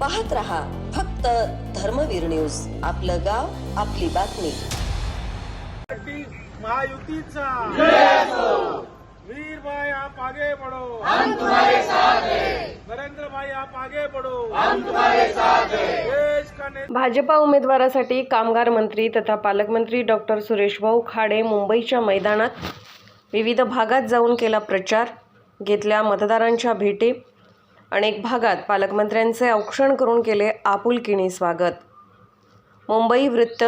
पाहत रहा फक्त धर्मवीर न्यूज. आपलं गाव आपली बातमी. महायुतीचा. वीर भाई आप आगे बढ़ो. नरेंद्र भाई आप आगे बढ़ो. देश का नेता भाजपा उमेदवारासाठी कामगार मंत्री तथा पालकमंत्री डॉक्टर सुरेशभाऊ खाडे मुंबईच्या मैदानात विविध भागात जाऊन केला प्रचार घेतल्या मतदारांच्या भेटी अनेक भागात पालकमंत्र्यांचे औक्षण करून केले आपुलकीने स्वागत. मुंबई वृत्त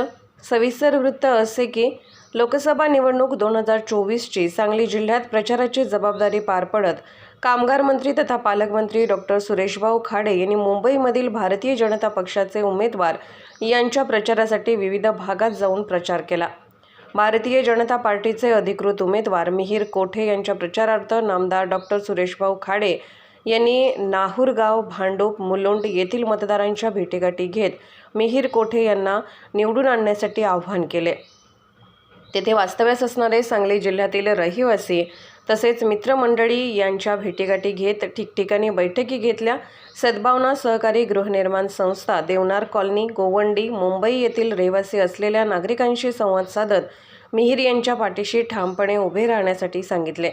सविस्तर वृत्त असे की लोकसभा निवडणूक दोन हजार चोवीसची सांगली जिल्ह्यात प्रचाराची जबाबदारी पार पडत कामगार मंत्री तथा पालकमंत्री डॉक्टर सुरेशभाऊ खाडे यांनी मुंबईमधील भारतीय जनता पक्षाचे उमेदवार यांच्या प्रचारासाठी विविध भागात जाऊन प्रचार केला. भारतीय जनता पार्टीचे अधिकृत उमेदवार मिहीर कोठे यांच्या प्रचारार्थ नामदार डॉक्टर सुरेशभाऊ खाडे यांनी नाहूरगाव भांडूप मुलुंड येथील मतदारांच्या भेटीगाठी घेत मिहीर कोठे यांना निवडून आणण्यासाठी आवाहन केले. तेथे वास्तव्यास असणारे सांगली जिल्ह्यातील रहिवासी तसेच मित्रमंडळी यांच्या भेटीगाठी घेत ठिकठिकाणी बैठकी घेतल्या. सद्भावना सहकारी गृहनिर्माण संस्था देवनार कॉलनी गोवंडी मुंबई येथील रहिवासी असलेल्या नागरिकांशी संवाद साधत मिहीर यांच्या पाठीशी ठामपणे उभे राहण्यासाठी सांगितले.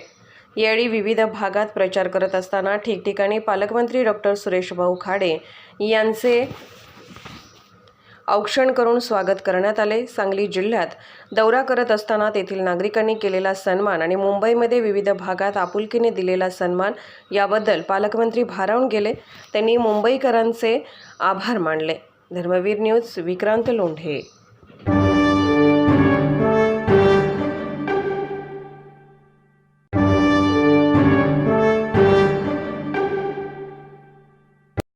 यावेळी विविध भागात प्रचार करत असताना ठिकठिकाणी पालकमंत्री डॉक्टर सुरेशभाऊ खाडे यांचे औक्षण करून स्वागत करण्यात आले. सांगली जिल्ह्यात दौरा करत असताना तेथील नागरिकांनी केलेला सन्मान आणि मुंबईमध्ये विविध भागात आपुलकीने दिलेला सन्मान याबद्दल पालकमंत्री भारावून गेले. त्यांनी मुंबईकरांचे आभार मानले. धर्मवीर न्यूज विक्रांत लोंढे.